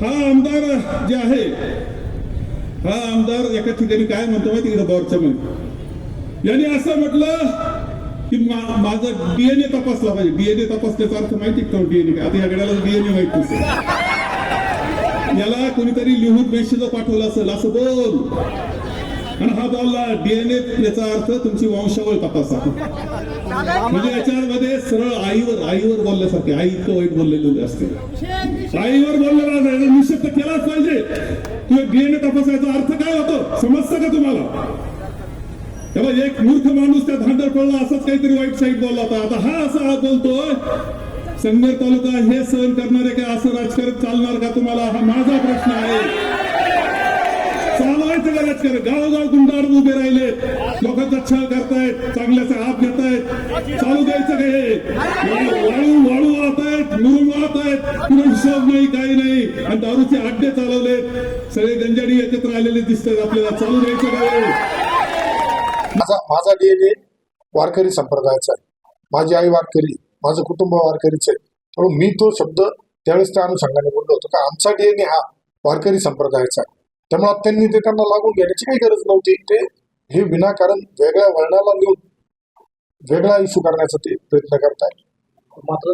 हा आमदार जे आहे हा आमदार एका ठिकाणी काय म्हणतो माहिती का? बोरच्या मध्ये यांनी असं म्हटलं की माझा डीएनए तपासला पाहिजे. डीएनए तपासण्याचा अर्थ माहिती का? डीएनए काय? आता या गड्याला डीएनए माहीत नसेल याला कोणीतरी लिहून मेसेज पाठवला असेल असं बोल. आणि हा बोलला डीएनए याचा अर्थ तुमची वंशावळ तपासा. म्हणजे याच्यामध्ये सरळ आईवर आईवर बोलल्यासारखे आई इतकं वाईट बोललेले असते. आईवर बोलले डीएनए तपासायचा अर्थ काय होतो? समजतं का तुम्हाला? तेव्हा एक मूर्ख माणूस त्या धांडर पडला असंच काहीतरी वाईट साईट बोलला होता. आता हा असा बोलतोय संगमेर तालुका हे सहन करणारे काय असं राजकारण चालणार का तुम्हाला? हा माझा प्रश्न आहे. चालवायचं का राजकारण? गावोगाव गुंडार उभे राहिले. लोकांचा छळ करतायत चांगल्याचा हात घेतायत. चालू द्यायचं का हे? वाळू वाळू वाहतायत मुरुम आहेत कुणा हिशोब नाही काही नाही. आणि दारूचे अड्डे चालवलेत सगळे गंजाडी एकत्र आलेले दिसतात आपल्याला. चालू द्यायचं माझा माझा डीएनए वारकरी संप्रदायाचा आहे. माझी आई वारकरी माझं कुटुंब वारकरीच आहे. त्यामुळे मी तो शब्द त्यावेळेस त्या अनुषंगाने बोललो होतो का आमचा डीएनए हा वारकरी संप्रदायाचा आहे. त्यामुळे त्यांनी ते त्यांना लागून घेण्याची काही गरज नव्हती. ते हे विनाकारण वेगळ्या वळणाला नेऊन वेगळा इश्यू करण्याचा ते प्रयत्न करताय मात्र